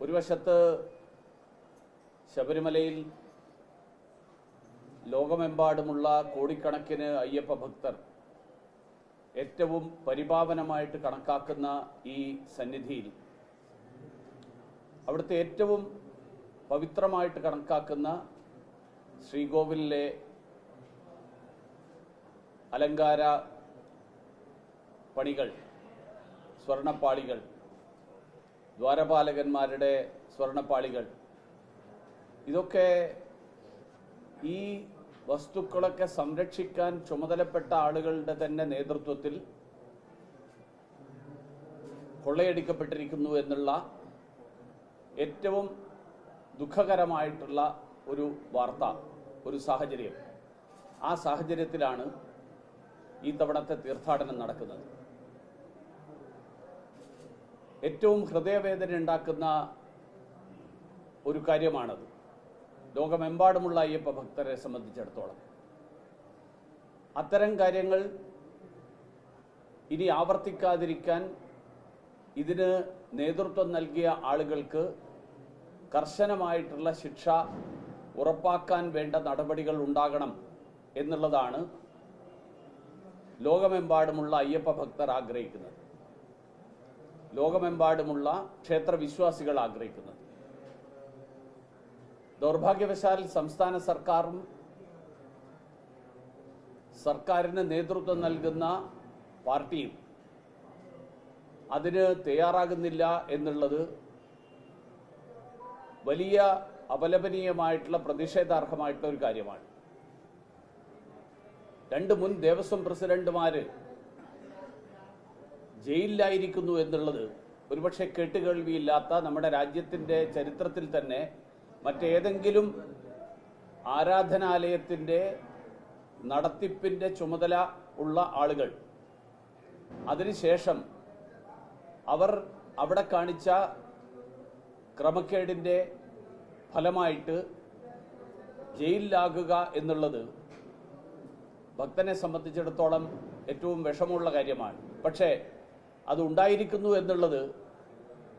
ഒരു വശത്ത് ശബരിമലയിൽ ലോകമെമ്പാടുമുള്ള കോടിക്കണക്കിന് അയ്യപ്പ ഭക്തർ ഏറ്റവും പരിപാവനമായിട്ട് കണക്കാക്കുന്ന ഈ സന്നിധിയിൽ അവിടുത്തെ ഏറ്റവും പവിത്രമായിട്ട് കണക്കാക്കുന്ന ശ്രീകോവിലിലെ അലങ്കാര പണികൾ സ്വർണപ്പാളികൾ ദ്വാരപാലകന്മാരുടെ സ്വർണപ്പാളികൾ. ഇതൊക്കെ ഈ വസ്തുക്കളൊക്കെ സംരക്ഷിക്കാൻ ചുമതലപ്പെട്ട ആളുകളുടെ തന്നെ നേതൃത്വത്തിൽ കൊള്ളയടിക്കപ്പെട്ടിരിക്കുന്നു എന്നുള്ള ഏറ്റവും ദുഃഖകരമായിട്ടുള്ള ഒരു വാർത്ത ഒരു സാഹചര്യം. ആ സാഹചര്യത്തിലാണ് ഈ തവണത്തെ തീർത്ഥാടനം നടക്കുന്നത്. ഏറ്റവും ഹൃദയവേദന ഉണ്ടാക്കുന്ന ഒരു കാര്യമാണത്. ലോകമെമ്പാടുമുള്ള അയ്യപ്പ ഭക്തരെ സംബന്ധിച്ചിടത്തോളം. അത്തരം കാര്യങ്ങൾ ഇനി ആവർത്തിക്കാതിരിക്കാൻ ഇതിന് നേതൃത്വം നൽകിയ ആളുകൾക്ക് കർശനമായിട്ടുള്ള ശിക്ഷ ഉറപ്പാക്കാൻ വേണ്ട നടപടികൾ ഉണ്ടാകണം എന്നുള്ളതാണ് ലോകമെമ്പാടുമുള്ള അയ്യപ്പ ഭക്തർ ആഗ്രഹിക്കുന്നത്. ലോകമെമ്പാടുമുള്ള ക്ഷേത്ര വിശ്വാസികൾ ആഗ്രഹിക്കുന്നത്. ദൗർഭാഗ്യവശാൽ സംസ്ഥാന സർക്കാരും സർക്കാരിന് നേതൃത്വം നൽകുന്ന പാർട്ടിയും അതിന് തയ്യാറാകുന്നില്ല എന്നുള്ളത് വലിയ അപലപനീയമായിട്ടുള്ള പ്രതിഷേധാർഹമായിട്ടുള്ള ഒരു കാര്യമാണ്. രണ്ട് മുൻ ദേവസ്വം പ്രസിഡന്റുമാര് ജയിലിലായിരിക്കുന്നു എന്നുള്ളത് ഒരുപക്ഷെ കേട്ടുകേൾവിയില്ലാത്ത നമ്മുടെ രാജ്യത്തിന്റെ ചരിത്രത്തിൽ തന്നെ മറ്റേതെങ്കിലും ആരാധനാലയത്തിന്റെ നടത്തിപ്പിന്റെ ചുമതല ഉള്ള ആളുകൾ. അതിനുശേഷം അവർ അവിടെ കാണിച്ച ക്രമക്കേടിന്റെ ഫലമായിട്ട് ജയിലിലാകുക എന്നുള്ളത് ഭക്തനെ സംബന്ധിച്ചിടത്തോളം ഏറ്റവും വിഷമമുള്ള കാര്യമാണ്. പക്ഷേ അത് ഉണ്ടായിരിക്കുന്നു എന്നുള്ളത്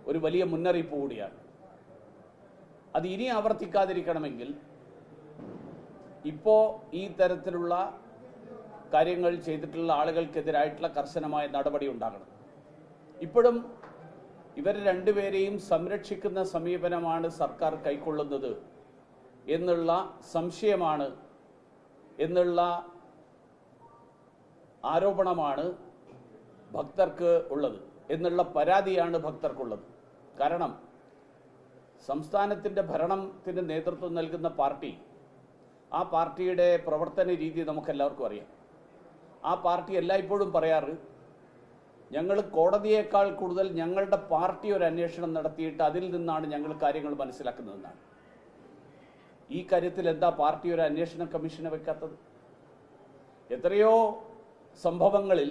ഒരു വലിയ മുന്നറിയിപ്പ് കൂടിയാണ്. അത് ഇനി ആവർത്തിക്കാതിരിക്കണമെങ്കിൽ ഇപ്പോൾ ഈ തരത്തിലുള്ള കാര്യങ്ങൾ ചെയ്തിട്ടുള്ള ആളുകൾക്കെതിരായിട്ടുള്ള കർശനമായ നടപടി ഉണ്ടാകണം. ഇപ്പോഴും ഇവർ രണ്ടുപേരെയും സംരക്ഷിക്കുന്ന സമീപനമാണ് സർക്കാർ കൈക്കൊള്ളുന്നത് എന്നുള്ള സംശയമാണ് എന്നുള്ള ആരോപണമാണ് ഭക്തർക്ക് ഉള്ളത് എന്നുള്ള പരാതിയാണ് ഭക്തർക്കുള്ളത്. കാരണം സംസ്ഥാനത്തിന്റെ ഭരണത്തിന് നേതൃത്വം നൽകുന്ന പാർട്ടി ആ പാർട്ടിയുടെ പ്രവർത്തന രീതി നമുക്കെല്ലാവർക്കും അറിയാം. ആ പാർട്ടി എല്ലായ്പ്പോഴും പറയാറ് ഞങ്ങൾ കോടതിയേക്കാൾ കൂടുതൽ ഞങ്ങളുടെ പാർട്ടി ഒരു അന്വേഷണം നടത്തിയിട്ട് അതിൽ നിന്നാണ് ഞങ്ങൾ കാര്യങ്ങൾ മനസ്സിലാക്കുന്നതെന്നാണ്. ഈ കാര്യത്തിൽ എന്താ പാർട്ടി ഒരു അന്വേഷണ കമ്മീഷനെ വെക്കാത്തത്? എത്രയോ സംഭവങ്ങളിൽ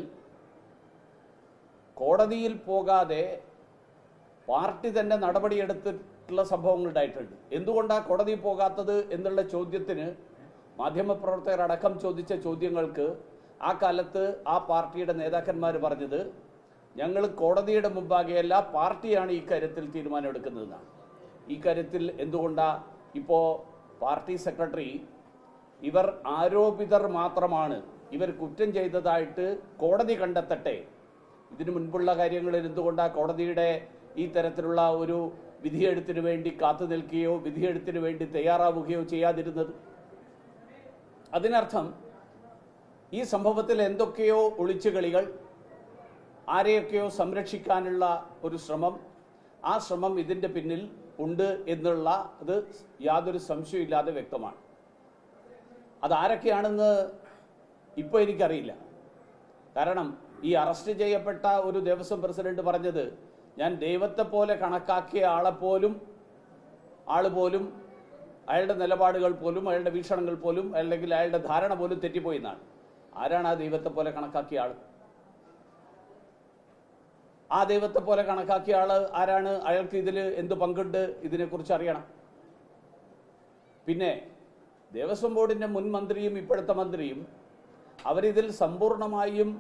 കോടതിയിൽ പോകാതെ പാർട്ടി തന്നെ നടപടിയെടുത്തിട്ടുള്ള സംഭവങ്ങൾ ഉണ്ടായിട്ടുണ്ട്. എന്തുകൊണ്ടാണ് കോടതിയിൽ പോകാത്തത് എന്നുള്ള ചോദ്യത്തിന് മാധ്യമപ്രവർത്തകർ അടക്കം ചോദിച്ച ചോദ്യങ്ങൾക്ക് ആ കാലത്ത് ആ പാർട്ടിയുടെ നേതാക്കന്മാർ പറഞ്ഞത് ഞങ്ങൾ കോടതിയുടെ മുമ്പാകെയല്ല പാർട്ടിയാണ് ഈ കാര്യത്തിൽ തീരുമാനമെടുക്കുന്നതെന്നാണ്. ഈ കാര്യത്തിൽ എന്തുകൊണ്ടാ ഇപ്പോൾ പാർട്ടി സെക്രട്ടറി ഇവർ ആരോപിതർ മാത്രമാണ് ഇവർ കുറ്റം ചെയ്തതായിട്ട് കോടതി കണ്ടെത്തട്ടെ ഇതിനു മുൻപുള്ള കാര്യങ്ങളിൽ എന്തുകൊണ്ടാ കോടതിയുടെ ഈ തരത്തിലുള്ള ഒരു വിധിയെഴുത്തിന് വേണ്ടി കാത്തു നിൽക്കുകയോ വിധിയെഴുത്തിന് വേണ്ടി തയ്യാറാവുകയോ ചെയ്യാതിരുന്നത്? അതിനർത്ഥം ഈ സംഭവത്തിൽ എന്തൊക്കെയോ ഒളിച്ചുകളികൾ ആരെയൊക്കെയോ സംരക്ഷിക്കാനുള്ള ഒരു ശ്രമം ആ ശ്രമം ഇതിന്റെ പിന്നിൽ ഉണ്ട് എന്നുള്ള അത് യാതൊരു സംശയമില്ലാതെ വ്യക്തമാണ്. അതാരൊക്കെയാണെന്ന് ഇപ്പോൾ എനിക്കറിയില്ല. കാരണം ഈ അറസ്റ്റ് ചെയ്യപ്പെട്ട ഒരു ദിവസം പ്രസിഡന്റ് പറഞ്ഞത് ഞാൻ ദൈവത്തെ പോലെ കണക്കാക്കിയ ആളെ പോലും ആൾ പോലും അയാളുടെ നിലപാടുകൾ പോലും അയാളുടെ വീക്ഷണങ്ങൾ പോലും അല്ലെങ്കിൽ അയാളുടെ ധാരണ പോലും തെറ്റിപ്പോയി എന്നാണ്. ആരാണ് ആ ദൈവത്തെ പോലെ കണക്കാക്കിയ ആൾ ആ ദൈവത്തെ പോലെ കണക്കാക്കിയ ആൾ ആരാണ്? അയാൾക്ക് ഇതിൽ എന്ത് പങ്കുണ്ട്? ഇതിനെക്കുറിച്ച് അറിയണം. പിന്നെ ദേവസ്വം ബോർഡിന്റെ മുൻ മന്ത്രിയും ഇപ്പോഴത്തെ മന്ത്രിയും അവരിതിൽ സമ്പൂർണമായും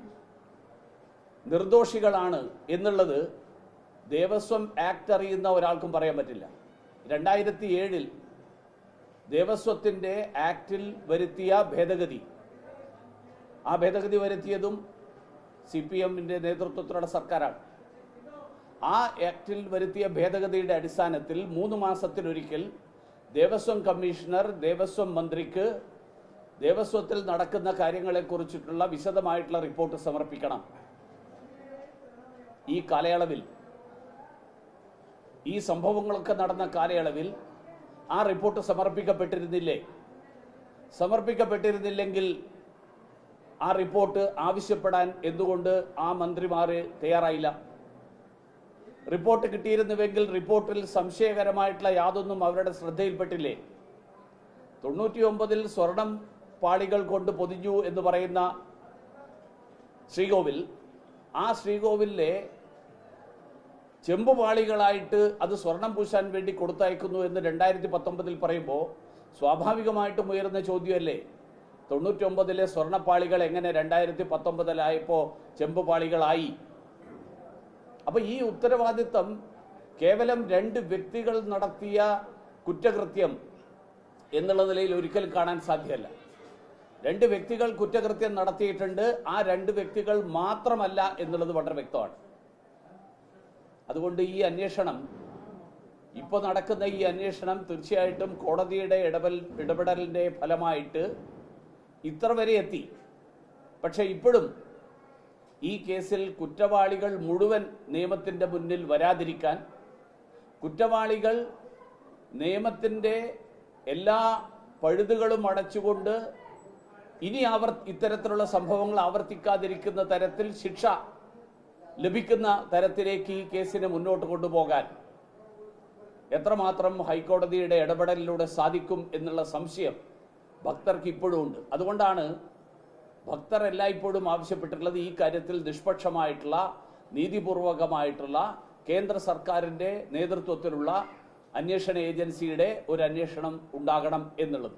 നിർദോഷികളാണ് എന്നുള്ളത് ദേവസ്വം ആക്ട് അറിയുന്ന ഒരാൾക്കും പറയാൻ പറ്റില്ല. രണ്ടായിരത്തി ഏഴിൽ ദേവസ്വത്തിന്റെ ആക്ടിൽ വരുത്തിയ ഭേദഗതി. ആ ഭേദഗതി വരുത്തിയതും സി പി എമ്മിന്റെ നേതൃത്വത്തിലുള്ള സർക്കാരാണ്. ആ ആക്ടിൽ വരുത്തിയ ഭേദഗതിയുടെ അടിസ്ഥാനത്തിൽ മൂന്ന് മാസത്തിലൊരിക്കൽ ദേവസ്വം കമ്മീഷണർ ദേവസ്വം മന്ത്രിക്ക് ദേവസ്വത്തിൽ നടക്കുന്ന കാര്യങ്ങളെക്കുറിച്ചിട്ടുള്ള വിശദമായിട്ടുള്ള റിപ്പോർട്ട് സമർപ്പിക്കണം. ഈ കാലയളവിൽ ഈ സംഭവങ്ങളൊക്കെ നടന്ന കാലയളവിൽ ആ റിപ്പോർട്ട് സമർപ്പിക്കപ്പെട്ടിരുന്നില്ലേ? സമർപ്പിക്കപ്പെട്ടിരുന്നില്ലെങ്കിൽ ആ റിപ്പോർട്ട് ആവശ്യപ്പെടാൻ എന്തുകൊണ്ട് ആ മന്ത്രിമാർ തയ്യാറായില്ല? റിപ്പോർട്ട് കിട്ടിയിരുന്നുവെങ്കിൽ റിപ്പോർട്ടിൽ സംശയകരമായിട്ടുള്ള യാതൊന്നും അവരുടെ ശ്രദ്ധയിൽപ്പെട്ടില്ലേ? തൊണ്ണൂറ്റി ഒമ്പതിൽ സ്വർണം പാളികൾ കൊണ്ട് പൊതിഞ്ഞു എന്ന് പറയുന്ന ശ്രീകോവിൽ ആ ശ്രീകോവിലിലെ ചെമ്പുപാളികളായിട്ട് അത് സ്വർണം പൂശാൻ വേണ്ടി കൊടുത്തയക്കുന്നു എന്ന് രണ്ടായിരത്തി പത്തൊമ്പതിൽ പറയുമ്പോൾ സ്വാഭാവികമായിട്ടും ഉയർന്ന ചോദ്യമല്ലേ? തൊണ്ണൂറ്റൊമ്പതിലെ സ്വർണപ്പാളികൾ എങ്ങനെ രണ്ടായിരത്തി പത്തൊമ്പതിലായപ്പോൾ ചെമ്പുപാളികളായി? അപ്പൊ ഈ ഉത്തരവാദിത്തം കേവലം രണ്ട് വ്യക്തികൾ നടത്തിയ കുറ്റകൃത്യം എന്നുള്ള നിലയിൽ ഒരിക്കലും കാണാൻ സാധ്യമല്ല. രണ്ട് വ്യക്തികൾ കുറ്റകൃത്യം നടത്തിയിട്ടുണ്ട് ആ രണ്ട് വ്യക്തികൾ മാത്രമല്ല എന്നുള്ളത് വളരെ വ്യക്തമാണ്. അതുകൊണ്ട് ഈ അന്വേഷണം ഇപ്പോൾ നടക്കുന്ന ഈ അന്വേഷണം തീർച്ചയായിട്ടും കോടതിയുടെ ഇടപെൽ ഇടപെടലിന്റെ ഫലമായിട്ട് ഇത്ര വരെ എത്തി. പക്ഷേ ഇപ്പോഴും ഈ കേസിൽ കുറ്റവാളികൾ മുഴുവൻ നിയമത്തിന്റെ മുന്നിൽ വരാതിരിക്കാൻ കുറ്റവാളികൾ നിയമത്തിന്റെ എല്ലാ പഴുതുകളും അടച്ചുകൊണ്ട് ഇനി ആവർ ഇത്തരത്തിലുള്ള സംഭവങ്ങൾ ആവർത്തിക്കാതിരിക്കുന്ന തരത്തിൽ ശിക്ഷ ലഭിക്കുന്ന തരത്തിലേക്ക് ഈ കേസിനെ മുന്നോട്ട് കൊണ്ടുപോകാൻ എത്രമാത്രം ഹൈക്കോടതിയുടെ ഇടപെടലിലൂടെ സാധിക്കും എന്നുള്ള സംശയം ഭക്തർക്ക് ഇപ്പോഴും ഉണ്ട്. അതുകൊണ്ടാണ് ഭക്തർ എല്ലായ്പ്പോഴും ആവശ്യപ്പെട്ടിട്ടുള്ളത് ഈ കാര്യത്തിൽ നിഷ്പക്ഷമായിട്ടുള്ള നീതിപൂർവകമായിട്ടുള്ള കേന്ദ്ര സർക്കാരിന്റെ നേതൃത്വത്തിലുള്ള അന്വേഷണ ഏജൻസിയുടെ ഒരു അന്വേഷണം ഉണ്ടാകണം എന്നുള്ളത്.